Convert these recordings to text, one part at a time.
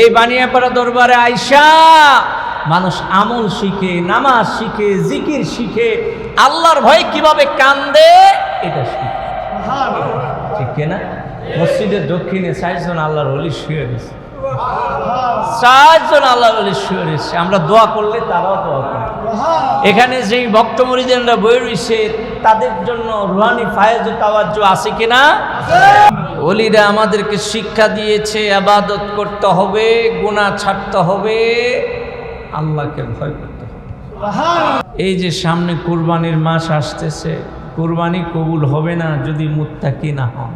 এই বানিয়াপাড়া দরবারে আইসা মানুষ আমল শিখে নামাজ শিখে জিকির শিখে আল্লাহর ভয়ে কীভাবে কান্দে এটা শিখে। ঠিক না মসজিদের দক্ষিণে চারজন আল্লাহর হলি শুয়ে রয়েছে। চারজন আল্লাহর হলি শুয়ে রয়েছে। আমরা দোয়া করলে তারাও দোয়া করে। এখানে যেই ভক্ত মরিদেনরা বই রয়েছে তাদের জন্য রুহানি ফায়েজ তাওয়াজ্জু আছে কিনা? ওলিরা আমাদেরকে শিক্ষা দিয়েছে, আবাদত করতে হবে, গুনাহ ছাড়তে হবে, আল্লাহকে ভয় করতে হবে। এই যে সামনে কুরবানির মাস আসতেছে, কুরবানি কবুল হবে না যদি মুত্তাকি না হন।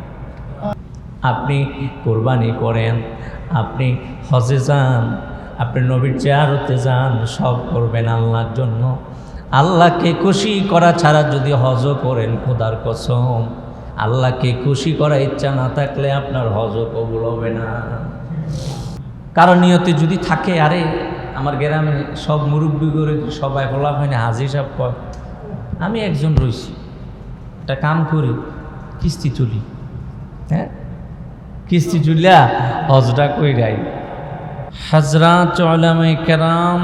আপনি কোরবানি করেন, আপনি হজে যান, আপনি নবীর চেয়ারতে যান, সব করবেন আল্লাহর জন্য। আল্লাহকে খুশি করা ছাড়া যদি হজও করেন, খোদার কসম। আল্লাহকে খুশি করার ইচ্ছা না থাকলে আপনার হজ কবুল হবে না। কারণ নিয়তে যদি থাকে, আরে আমার গ্রামে সব মুরব্বী করে সবাই বলা হয় না, হাজি সাহেব আমি একজন রয়েছি একটা কাম করি, কিস্তি তুলি। হ্যাঁ? কিস্তি চুলিয়া হজটা কইরাই। হাজরা চলামাই কেরাম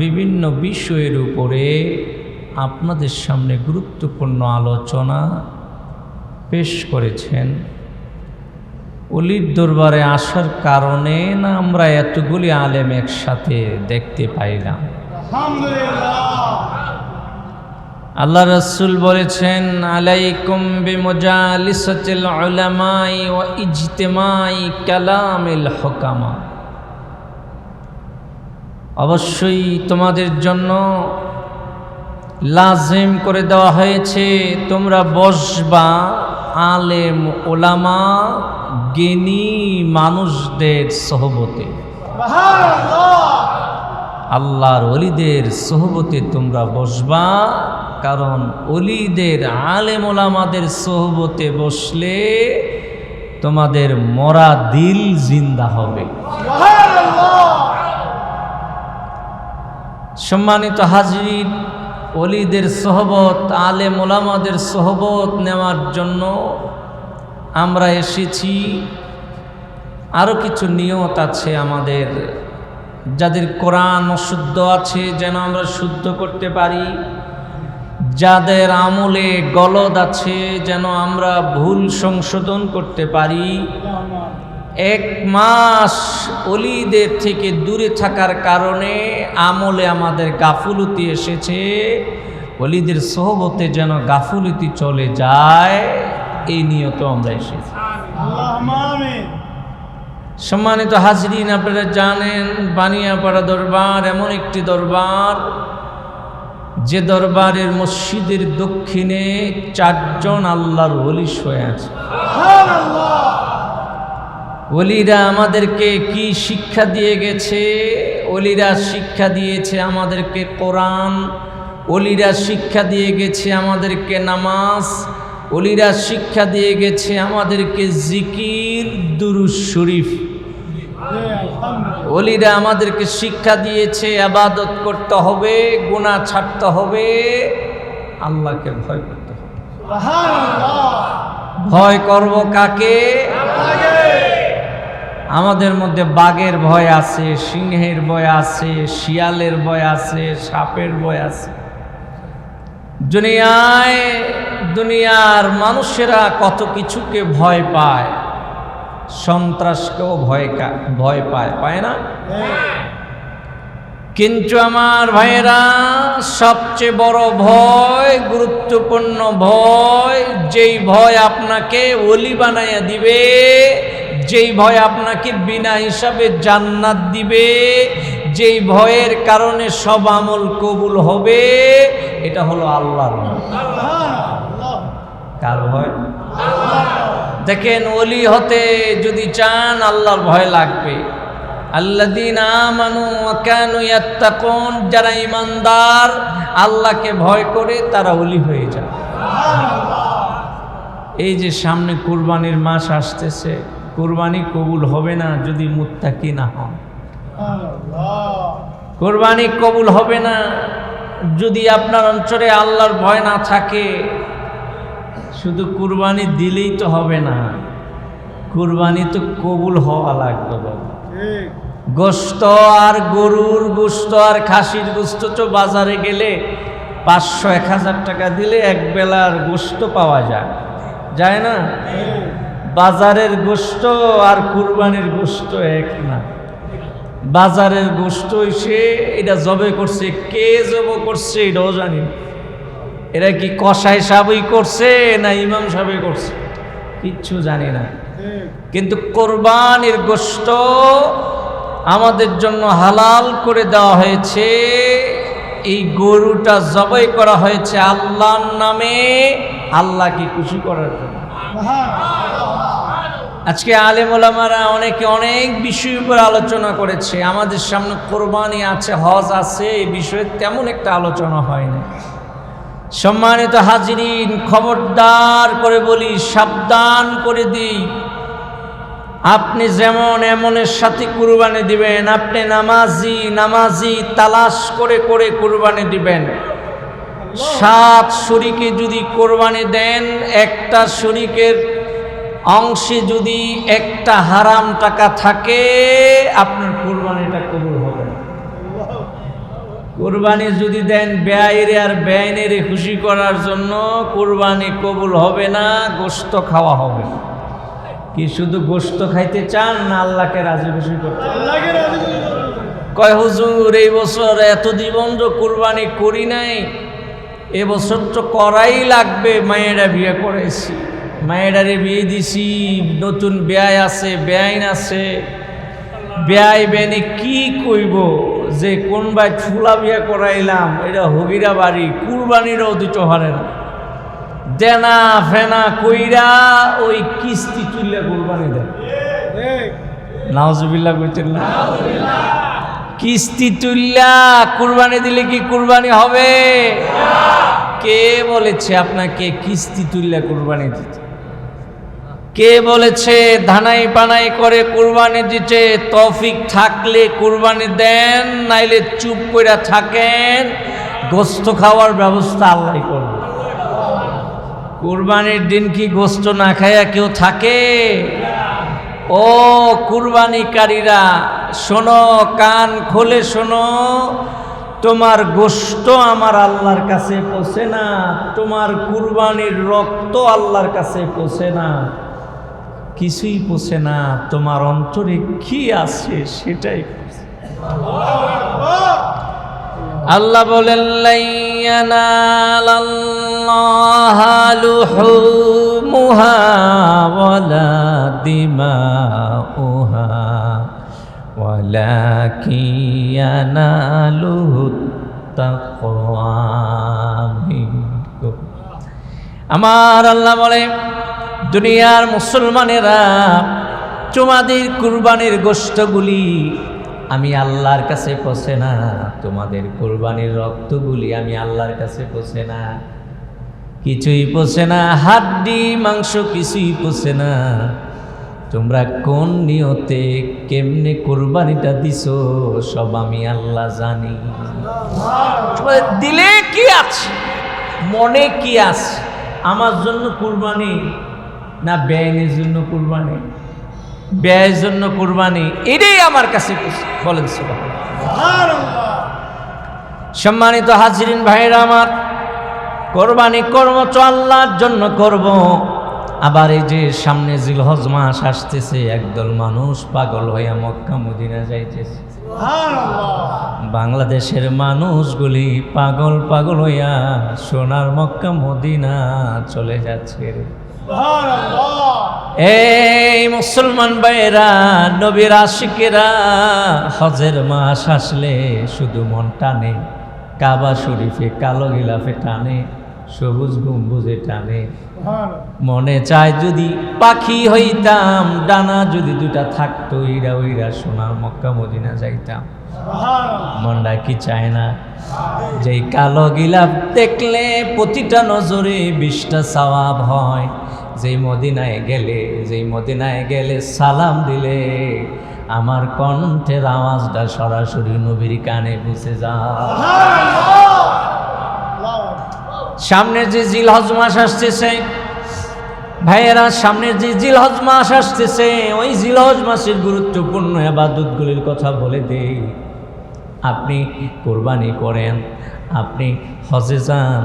বিভিন্ন বিষয়ের উপরে আপনাদের সামনে গুরুত্বপূর্ণ আলোচনা পেশ করেছেন। অলির দরবারে আসার কারণে না আমরা এতগুলি আলেম একসাথে দেখতে পাইলাম। আল্লাহ রসুল বলেছেন আলাইকুম বিমজালিসাতিল উলামাই ওয়া ইজতিমাই কালামিল হুকামা। অবশ্যই তোমাদের জন্য লাজিম করে দেওয়া হয়েছে তোমরা বসবা। আলেম ওলামা জ্ঞানী মানুষদের সহবতে। আল্লাহর অলিদের সহবতে তোমরা বসবা, কারণ অলিদের আলেম ওলামাদের সহবতে বসলে তোমাদের মরা দিল জিন্দা হবে। সম্মানিত হাজির অলিদের সোহবত, আলে ওলামাদের সোহবত নেওয়ার জন্য আমরা এসেছি। আরও কিছু নিয়ত আছে আমাদের, যাদের কোরআন অশুদ্ধ আছে যেন আমরা শুদ্ধ করতে পারি। যাদের আমলে গলদ আছে যেন আমরা ভুল সংশোধন করতে পারি। এক মাস অলিদের থেকে দূরে থাকার কারণে আমলে আমাদের গাফুলতি এসেছে। অলিদের সহবতে যেন গাফুলতি চলে যায় এই নিয়ত আমরা এসেছি। সম্মানিত হাজরিন আপনারা জানেন বানিয়াপাড়া দরবার এমন একটি দরবার যে দরবারের মসজিদের দক্ষিণে চারজন আল্লাহর ওলি শুয়ে আছে। ওলিরা আমাদেরকে কি শিক্ষা দিয়ে গেছে? ওলিরা শিক্ষা দিয়েছে আমাদেরকে কোরআন। ওলিরা শিক্ষা দিয়ে গেছে আমাদেরকে নামাজ। ওলিরা শিক্ষা দিয়ে গেছে আমাদেরকে জিকির দুরুজ শরীফ। ওলিরা আমাদেরকে শিক্ষা দিয়েছে আবাদত করতে হবে গুণা ছাড়তে হবে। আল্লাহকে ভয় করতে হবে। ভয় করব কাকে? আমাদের মধ্যে বাঘের ভয় আছে, সিংহের ভয় আছে, শিয়ালের ভয় আছে, সাপের ভয় আছে। দুনিয়ায় দুনিয়ার মানুষেরা কত কিছুকে ভয় পায়, সন্ত্রাসকেও ভয় ভয় পায় পায় না? কিন্তু আমার ভাইয়েরা, সবচেয়ে বড় ভয়, গুরুত্বপূর্ণ ভয়, যেই ভয় আপনাকে অলি বানাইয়া দিবে যেই ভয় আপনাকে বিনা হিসাবে জান্নাত দিবে, যেই ভয়ের কারণে সব আমল কবুল হবে, এটা হলো আল্লাহর কার ভয়? দেখেন অলি হতে যদি চান, আল্লাহর ভয় লাগবে। আল্লাদিন যারা ইমানদার আল্লাহকে ভয় করে তারা অলি হয়ে যায়। এই যে সামনে কুরবানির মাস আসতেছে কুরবানি কবুল হবে না যদি মুত্তাকি না হন। কোরবানি কবুল হবে না যদি আপনার অঞ্চলে আল্লাহর ভয় না থাকে। শুধু কুরবানি দিলেই তো হবে না। কুরবানি তো কবুল হওয়া লাগবে বাবা। গোস্ত আর গরুর গোস্ত আর খাসির গোস্ত তো বাজারে গেলে পাঁচশো এক হাজার টাকা দিলে এক বেলার গোস্ত পাওয়া যায়। যায় না? বাজারের গোস্ত আর কুরবানির গোস্ত এক না। বাজারের গোস্ত এসে এটা জবে করছে, কে জব করছে এটাও জানি। এরা কি কষাই সাবই করছে না ইমাম সাবই করছে? কিচ্ছু জানি না। কিন্তু কোরবানির গোস্ত আমাদের জন্য হালাল করে দেওয়া হয়েছে। এই গরুটা জবাই করা হয়েছে আল্লাহর নামে। আল্লাহকে খুশি করার জন্য? আজকে আলেমোলামারা অনেকে অনেক বিষয়ের উপর আলোচনা করেছে। আমাদের সামনে কোরবানি আছে, হজ আছে, এই বিষয়ে তেমন একটা আলোচনা হয়নি। সম্মানিত হাজিরিন, খবরদার করে বলি, সাবধান করে দিই। আপনি যেমন এমনের সাথে কুরবানি দিবেন, আপনি নামাজি নামাজি তালাশ করে করে কুরবানি দিবেন। সাত শরিকে যদি কোরবানি দেন, একটা শরিকের অংশে যদি একটা হারাম টাকা থাকে আপনার কোরবানিটা কবুল হবে কোরবানি যদি দেন ব্যয়ের আর ব্যয়নের খুশি করার জন্য কোরবানি কবুল হবে না গোস্ত খাওয়া হবে কি শুধু গোস্ত খাইতে চান না আল্লাহকে রাজি খুশি করতে কয় হুজুর এই বছর এত জীবন তো কোরবানি করি নাই। এবছর তো করাই লাগবে মায়েরা বিয়ে করেছি। মায়েরারে বিয়ে দিছি, নতুন ব্যয় আছে ব্যয়ন আছে। ব্যয় বেনে কি কইব? যে কোন ভাই ফুলা বিয়া করাইলাম, এটা হগিরা বাড়ি, কুরবানিরও দুটো হারে না। দেনা ফেনা কইরা ওই কিস্তি তুললে কুরবানি দেয় নাওজুবিল্লাহ কইতেন না? কিস্তি তুললা কুরবানি দিলে কি কুরবানি হবে? কে বলেছে আপনাকে কিস্তি তুললা কুরবানি দিতে? কে বলেছে, ধানাই পানাই করে কুরবানি দিতে তফিক থাকলে কুরবানি দেন, নাইলে চুপ করে থাকেন, গোস্ত খাওয়ার ব্যবস্থা আল্লাহ করবে। কুরবানির দিন কি গোস্ত না খাইয়া কেউ থাকে? ও কুরবানিকারীরা, শোনো, কান খোলে শোনো, তোমার গোস্ত আমার আল্লাহর কাছে পৌঁছে না, তোমার কুরবানির রক্ত আল্লাহর কাছে পৌঁছে না। কিছুই পোষে না তোমার অন্তরে কি আছে সেটাই। আল্লাহ বলেন আমার আল্লাহ বলে দুনিয়ার মুসলমানেরা তোমাদের কুরবানির গোষ্ঠগুলি আমি আল্লাহর কাছে পৌঁছে না। তোমাদের কোরবানির রক্তগুলি আমি আল্লাহর কাছে পৌঁছে না। কিছুই পোষে না হাড্ডি মাংস কিছুই পোষে না। তোমরা কোন নিয়তে কেমনে কোরবানিটা দিছ সব আমি আল্লাহ জানি। দিলে কি আছে? মনে কি আছে? আমার জন্য কুরবানি না ব্যয়ের জন্য কুরবানি ব্যয়ের জন্য কুরবানি এটাই আমার কাছে। বলেন সম্মানিত হাজিরিন ভাইরা আমার কোরবানি কর্ম তো আল্লাহর জন্য করব আবার এই যে সামনে জিলহজ মাস আসতেছে একদল মানুষ পাগল হইয়া মক্কা মদিনা যাইতেছে। বাংলাদেশের মানুষগুলি পাগল পাগল হইয়া সোনার মক্কা মদিনা চলে যাচ্ছে রে। এই মুসলমান ভাইয়েরা নবীর আশিকেরা হজের মাস আসলে শুধু মন টানে কাবা শরীফে কালো গিলাফে টানে সবুজ গম্বুজে টানে। মনে চায় যদি পাখি হইতাম ডানা যদি দুটা থাকতো ইরা ওইরা সোনার মক্কা মদিনা যাইতাম। মনটা কি চায় না? যেই কালো গিলাপ দেখলে প্রতিটা নজরে বিশটা সওয়াব হয়। যেই মদিনায় গেলে, যেই মদিনায় গেলে সালাম দিলে, আমার কণ্ঠের আওয়াজটা সরাসরি নবীর কানে বুঝে যায়। সামনে যে জিল হজ মাস আসতেছে, ভাইয়েরা সামনের যে জিল মাস আসতেছে, ওই জিল মাসের গুরুত্বপূর্ণ আবাদতগুলির কথা বলে দেই। আপনি কোরবানি করেন, আপনি হজে যান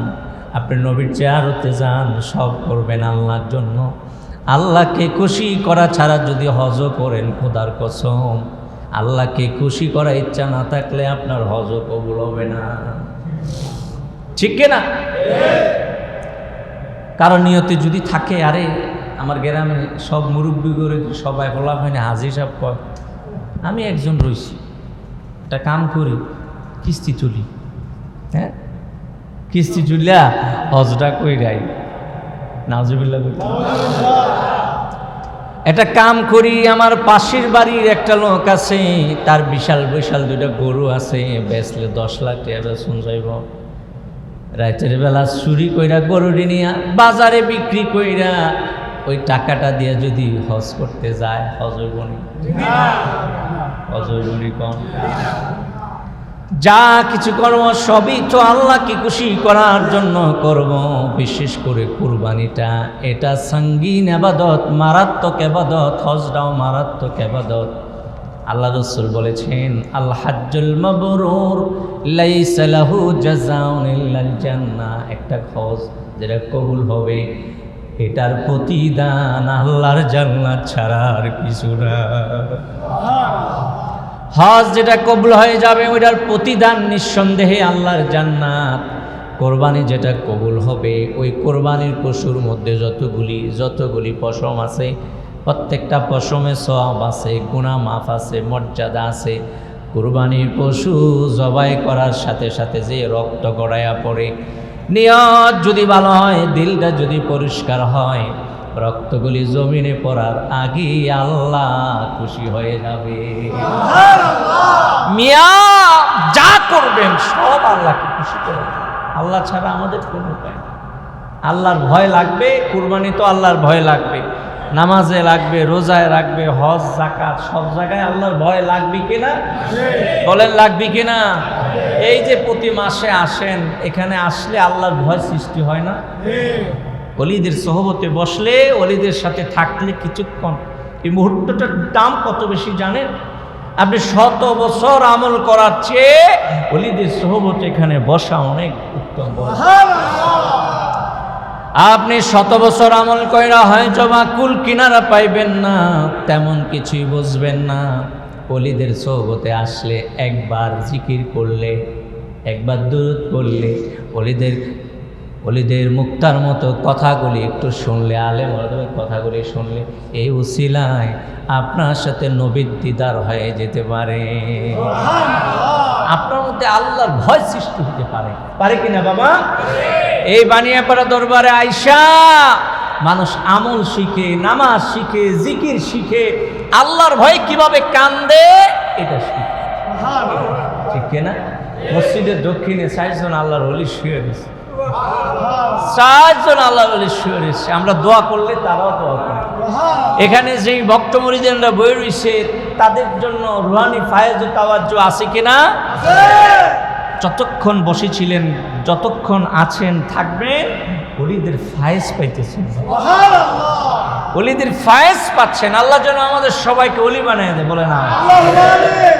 আপনি নবীর চেয়ারতে যান, সব করবেন আল্লাহর জন্য। আল্লাহকে খুশি করা ছাড়া যদি হজ করেন, খোদার কসম। আল্লাহকে খুশি করা ইচ্ছা না থাকলে আপনার হজ কবুল হবে না। ঠিক না? কারণ নিয়তে যদি থাকে, আরে আমার গ্রামে সব মুরব্বী করে সবাই বলা হয় না হাজি সাহেব কয়, আমি একজন রয়েছি একটা কাম করি, কিস্তি তুলি। হ্যাঁ? কিস্তি তুলিয়া হজটা কই রাই নাজবিল্লা একটা কাম করি, আমার পাশের বাড়ির একটা লোক আছে, তার বিশাল বিশাল দুইটা গরু আছে, বেচলে দশ লাখ টাকা বেচন যাইব। রাতের বেলা চুরি কইরা গরুটি নিয়া বাজারে বিক্রি কইরা ওই টাকাটা দিয়ে যদি হজ করতে যায়, হজ হইব নি? হজ হইব নি কম যা কিছু করব, সবই তো আল্লাহকে খুশি করার জন্য করব। বিশেষ করে কুরবানিটা, এটা সঙ্গীন আবাদত, মারাত্মক আবাদত, হজটাও মারাত্মক আবাদত। আল্লাহ রসুল বলেছেন আল হাজ্জুল মাবরুর, লাইসা লাহু ইল্লাল জান্নাহ। একটা হজ যেটা কবুল হবে, এটার প্রতিদান আল্লাহর জান্নাত ছাড়া আর কিছু না। হজ যেটা কবুল হয়ে যাবে, ওইটার প্রতিদান নিঃসন্দেহে আল্লাহর জান্নাত। কোরবানি যেটা কবুল হবে, ওই কোরবানির পশুর মধ্যে যতগুলি যতগুলি পশম আছে, প্রত্যেকটা পশমে সব আছে গুণা মাফ আছে, মর্যাদা আছে। কোরবানির পশু জবাই করার সাথে সাথে যে রক্ত গড়াইয়া পড়ে নিয়ত যদি ভালো হয়, দিলটা যদি পরিষ্কার হয় রক্তগুলি জমিনে পড়ার আগে আল্লাহ খুশি হয়ে যাবে। মিয়া, যা করবেন, সব আল্লাহকে খুশি করবেন আল্লাহ ছাড়া আমাদের কোনো উপায় নেই। আল্লাহর ভয় লাগবে, কুরবানি তো আল্লাহর ভয় লাগবে। নামাজে লাগবে, রোজায় লাগবে, হজ জাকাত সব জায়গায় আল্লাহর ভয় লাগবে কিনা বলেন, লাগবে কিনা এই যে প্রতি মাসে আসেন, এখানে আসলে আল্লাহর ভয় সৃষ্টি হয় না? অলিদের সহবতে বসলে অলিদের সাথে থাকলে কিছুক্ষণ। এই মুহূর্তটার দাম কত বেশি জানেন? আপনি শত বছর আমল করার চেয়ে অলিদের সহবতে এখানে বসা অনেক উত্তম। আপনি শত বছর আমল কইরা হয়তো বা কুল কিনারা পাইবেন না, তেমন কিছুই বুঝবেন না। অলিদের সহবতে আসলে একবার জিকির করলে, একবার দূরত করলে অলিদের অলিদের মুক্তার মতো কথাগুলি একটু শুনলে আলে মরদমের কথাগুলি শুনলে এই উসিলায় আপনার সাথে নবীর দিদার হয়ে যেতে পারে। আপনার মধ্যে আল্লাহর ভয় সৃষ্টি হতে পারে। পারে কিনা বাবা? এই বানিয়াপাড়া দরবারে আইসা মানুষ আমল শিখে নামাজ শিখে জিকির শিখে আল্লাহর ভয় কীভাবে কান্দে এটা শিখে। ঠিক না মসজিদের দক্ষিণে চারজন আল্লাহর হলি শুয়ে গেছে চারজন আল্লাহ বলে শুয়ে আমরা দোয়া করলে তারাও দোয়া করে। এখানে যেই ভক্ত মরিদেনরা বই রয়েছে, তাদের জন্য রুহানি ফায়েজ ও তাওয়াজ্জ আছে কিনা? যতক্ষণ বসেছিলেন, যতক্ষণ আছেন, থাকবেন হলিদের ফায়েজ পাইতেছেন। অলিদের ফায়েজ পাচ্ছেন। আল্লাহ যেন আমাদের সবাইকে অলি বানিয়ে দেয়, বলে না।